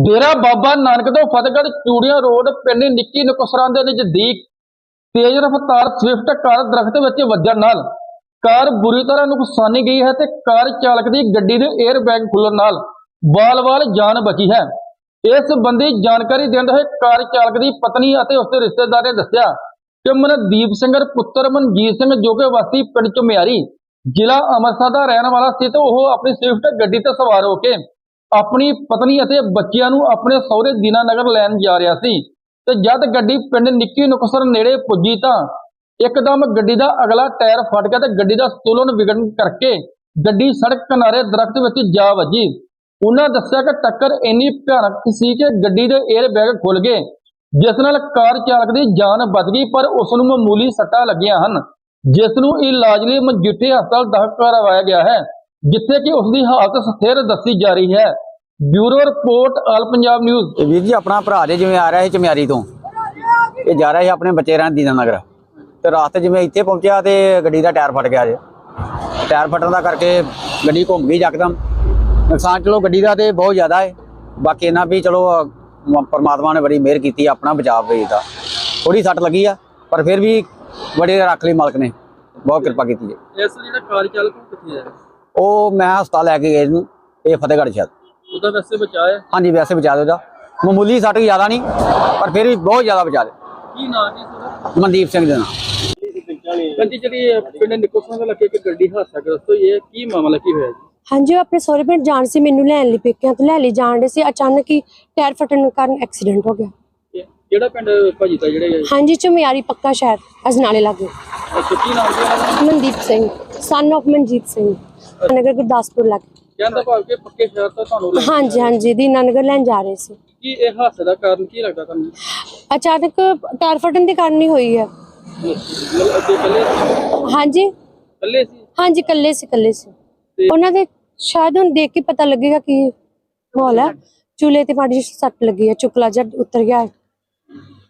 ਡੇਰਾ ਬਾਬਾ ਨਾਨਕ ਤੋਂ ਫਤਿਹਗੜ੍ਹ ਚੂੜੀਆਂ ਰੋਡ, ਪਿੰਡ ਨਿੱਕੀ ਨੁਕਸਰਾਂ ਦੇ ਨਜ਼ਦੀਕ ਤੇਜ਼ ਰਫ਼ਤਾਰ ਸਵਿਫਟ ਕਾਰ ਦਰਖਤ ਵਿੱਚ ਵੱਜਣ ਨਾਲ ਕਾਰ ਬੁਰੀ ਤਰ੍ਹਾਂ ਨੁਕਸਾਨੀ ਗਈ ਹੈ ਤੇ ਕਾਰ ਚਾਲਕ ਦੀ ਗੱਡੀ ਦੇ 에ਅਰ ਬੈਗ ਖੁੱਲਣ ਨਾਲ ਵਾਲ-ਵਾਲ ਜਾਨ ਬਚੀ ਹੈ। ਇਸ ਸੰਬੰਧੀ ਜਾਣਕਾਰੀ ਦਿੰਦੇ ਹੋਏ ਕਾਰ ਚਾਲਕ ਦੀ ਪਤਨੀ ਅਤੇ ਉਸਦੇ ਰਿਸ਼ਤੇਦਾਰ ਨੇ ਦੱਸਿਆ ਕਿ ਮਨਦੀਪ ਸਿੰਘ ਪੁੱਤਰ ਮਨਜੀਤ ਸਿੰਘ ਜੋ ਕਿ ਵਾਸੀ ਪਿੰਡ ਚੁਮਿਆਰੀ ਜ਼ਿਲ੍ਹਾ ਅੰਮ੍ਰਿਤਸਰ ਦਾ ਰਹਿਣ ਵਾਲਾ ਸੀ ਤੇ ਉਹ ਆਪਣੀ ਸਵਿਫਟ ਗੱਡੀ ਤੇ ਸਵਾਰ ਹੋ ਕੇ ਆਪਣੀ ਪਤਨੀ ਅਤੇ ਬੱਚਿਆਂ ਨੂੰ ਆਪਣੇ ਸਹੁਰੇ ਦੀਨਾਨਗਰ ਲੈਣ ਜਾ ਰਿਹਾ ਸੀ ਤੇ ਜਦ ਗੱਡੀ ਪਿੰਡ ਨਿੱਕੀ ਨੁਕਸਰ ਨੇੜੇ ਪੁੱਜੀ ਤਾਂ ਇੱਕਦਮ ਗੱਡੀ ਦਾ ਅਗਲਾ ਟਾਇਰ ਫਟ ਗਿਆ ਤੇ ਗੱਡੀ ਦਾ ਸੰਤੁਲਨ ਵਿਗੜਨ ਕਰਕੇ ਗੱਡੀ ਸੜਕ ਕਿਨਾਰੇ ਦਰਖਤ ਵਿੱਚ ਜਾ ਵੱਜੀ। ਉਹਨਾਂ ਦੱਸਿਆ ਕਿ ਟੱਕਰ ਇੰਨੀ ਭਿਆਨਕ ਸੀ ਕਿ ਗੱਡੀ ਦੇ 에ਅਰ ਬੈਗ ਖੁੱਲ ਗਏ, ਜਿਸ ਨਾਲ ਕਾਰ ਚਾਲਕ ਦੀ ਜਾਨ ਬਚ ਗਈ, ਪਰ ਉਸ ਨੂੰ ਮਾਮੂਲੀ ਸੱਟਾਂ ਲੱਗੀਆਂ ਹਨ, ਜਿਸ ਨੂੰ ਇਲਾਜ ਲਈ ਮਜੀਠੇ ਹਸਪਤਾਲ ਦਾਖਲ ਕਰਵਾਇਆ ਗਿਆ ਹੈ। ਜਿੱਥੇ ਕਿ ਉਸ ਦੀ ਹਾਲਤ ਸਥਿਰ ਦੱਸੀ ਜਾ ਰਹੀ ਹੈ। Bureau report all Punjab news. ਇਹ ਵੀਰ ਜੀ ਆਪਣਾ ਭਰਾ ਜੇ ਜਿਵੇਂ ਆ ਰਿਹਾ ਸੀ ਚਮਿਆਰੀ ਤੋਂ ਇਹ ਜਾ ਰਿਹਾ ਸੀ ਆਪਣੇ ਬੱਚੇ ਰਹਿਣ ਦੀਨਾ ਨਗਰ। ਤੇ ਰਾਸਤੇ ਜਿਵੇਂ ਇੱਥੇ ਪਹੁੰਚਿਆ ਤੇ ਗੱਡੀ ਦਾ ਟਾਇਰ ਫਟ ਗਿਆ ਜੇ। ਟਾਇਰ ਫਟਣ ਦਾ ਕਰਕੇ ਗੱਡੀ ਘੁੰਮ ਗਈ ਯਕਦਮ ਨੁਕਸਾਨ ਚਲੋ ਗੱਡੀ ਦਾ ਤੇ ਬਹੁਤ ਜ਼ਿਆਦਾ ਹੈ ਬਾਕੀ ਇਹਨਾਂ ਵੀ ਚਲੋ ਪਰਮਾਤਮਾ ਨੇ ਬੜੀ ਮਿਹਰ ਕੀਤੀ ਆਪਣਾ ਬਚਾਅ ਵੇ ਦਾ ਥੋੜੀ ਸੱਟ ਲੱਗੀ ਆ ਪਰ ਫਿਰ ਵੀ ਬੜੇ ਰੱਖ ਲਈ ਮਾਲਕ ਨੇ। ਬਹੁਤ ਕਿਰਪਾ ਕੀਤੀ ਜੀ। ਇਸ ਜਿਹੜਾ ਕਾਰ ਚਾਲਕ ਕਿੱਥੇ ਹੈ ਉਹ ਮੈਂ ਹਸਪਤਾਲ ਲੈ ਕੇ ਗਏ ਇਹਨੂੰ ਇਹ ਫਤਿਹਗੜ੍ਹ ਸ਼ਾਇਦ। ਉਹਦਾ ਵੈਸੇ ਬਚਾਇਆ ਹਾਂਜੀ ਵੈਸੇ ਬਚਾ ਦਿਓ ਦਾ ਮਾਮੂਲੀ ਸੱਟ ਜ਼ਿਆਦਾ ਨਹੀਂ ਪਰ ਫਿਰ ਵੀ ਬਹੁਤ ਜ਼ਿਆਦਾ ਬਚਾ ਦੇ। ਕੀ ਨਾਂ ਜੀ ਤੁਹਾਡਾ? ਮਨਦੀਪ ਸਿੰਘ ਦੇ ਨਾਲ ਕੰਜੀ ਜਿਹੜੀ ਪਿੰਡ ਨਿਕੋਸਾਂ ਦਾ ਲੱਗੇ ਇੱਕ ਗੱਡੀ ਹਾਦਸਾ ਗ੍ਰਸਤ ਹੋਈ ਹੈ ਕੀ ਮਾਮਲਾ ਕੀ ਹੋਇਆ ਜੀ? ਹਾਂਜੀ ਉਹ ਆਪਣੇ ਸਹੁਰੇ ਪਿੰਡ ਜਾਣ ਸੀ ਮੈਨੂੰ ਲੈਣ ਲਈ ਪੇਕਿਆਂ ਤੋਂ। ਲੈ ਲਈ ਜਾਣ ਦੇ ਸੀ ਅਚਾਨਕ ਹੀ ਟਾਇਰ ਫਟਣ ਕਾਰਨ ਐਕਸੀਡੈਂਟ ਹੋ ਗਿਆ। ਕਿਹੜਾ ਪਿੰਡ ਭਾਜੀ ਦਾ ਜਿਹੜੇ ਹਾਂਜੀ ਚੁਮਿਆਰੀ ਪੱਕਾ ਸ਼ਹਿਰ ਅਜਨਾਲੇ ਲਾਗੇ। ਅੱਛਾ ਕੀ ਨਾਮ ਮਨਦੀਪ ਸਿੰਘ ਸਨ of ਮਨਜੀਤ ਸਿੰਘ। ਨਗਰ ਗੁਰਦਾਸਪੁਰ ਲਾਗੇ ਕਹਿੰਦਾ ਭਾਵ ਕਿ ਪੱਕੇ ਸ਼ਹਿਰ ਤੋਂ ਤੁਹਾਨੂੰ ਲੈ- ਹਾਂਜੀ ਹਾਂਜੀ ਦੀਨਾਨਗਰ ਲੈਣ ਜਾ ਰਹੇ ਸੀ। ਕੀ ਇਹ ਹਾਦਸੇ ਦਾ ਕਾਰਨ ਕੀ ਲੱਗਦਾ ਤੁਹਾਨੂੰ? ਅਚਾਨਕ ਟਾਇਰ ਫਟਣ ਦੇ ਕਾਰਨ ਹੀ ਹੋਈ ਹੈ। ਮਤਲਬ ਅੱਗੇ ਕੱਲੇ ਹਾਂਜੀ। ਕੱਲੇ ਸੀ? ਹਾਂਜੀ ਕੱਲੇ ਸੀ ਕੱਲੇ ਸੀ। ਉਹਨਾਂ ਦੇ ਸ਼ਾਇਦ ਹੁਣ ਦੇਖ ਕੇ ਪਤਾ ਲੱਗੇਗਾ ਕਿ ਮਾਹੌਲ ਹੈ। ਚੂਲੇ ਤੇ ਮਾੜੀ ਜਿਹੀ ਸੱਟ ਲੱਗੀ ਹੈ ਚੁਕਲਾ ਜਿਹਾ ਉਤਰ ਗਿਆ ਹੈ।